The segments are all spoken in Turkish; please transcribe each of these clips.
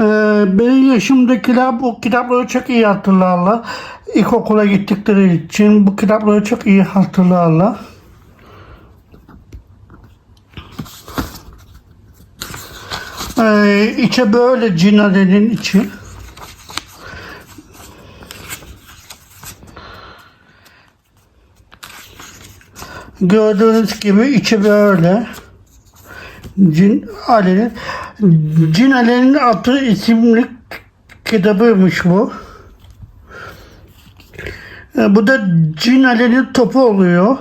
Ee, benim yaşımdakiler bu kitapları çok iyi hatırlarlar. İlkokula gittikleri için bu kitapları çok iyi hatırlarlar. Ee, içe böyle cinalenin içi. Gördüğünüz gibi içi böyle. Cin Ali'nin Cin Ali'nin Atı isimli kitabıymış bu. E, Bu da Cin Ali'nin topu oluyor.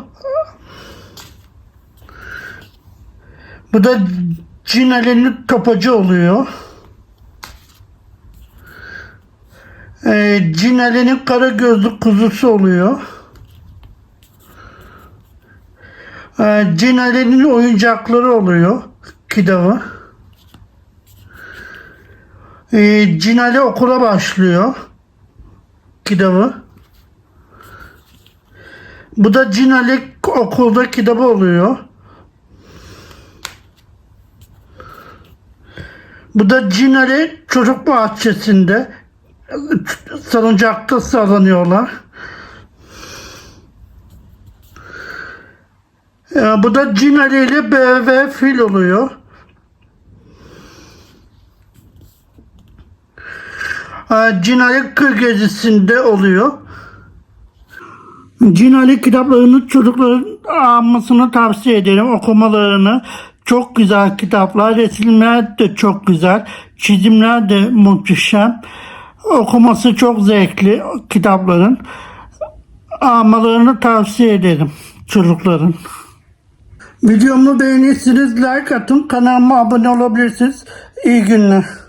Bu da Cin Ali'nin topacı oluyor. E, Cin Ali'nin kara gözlü kuzusu oluyor. E, Cin Ali'nin oyuncakları oluyor kitabı. E, Cin Ali okula başlıyor kitabı. Bu da Cin Ali okulda kitabı oluyor. Bu da Cin Ali çocuk bahçesinde salıncakta sallanıyorlar. Ee, bu da Cin Ali ile BV fil oluyor. Cin Ali kır gezisinde oluyor. Cin Ali kitaplarını çocukların almasını tavsiye ederim. Okumalarını. Çok güzel kitaplar. Resimler de çok güzel. Çizimler de muhteşem. Okuması çok zevkli kitapların. Almalarını tavsiye ederim çocukların. Videomu beğenirseniz like atın. Kanalıma abone olabilirsiniz. İyi günler.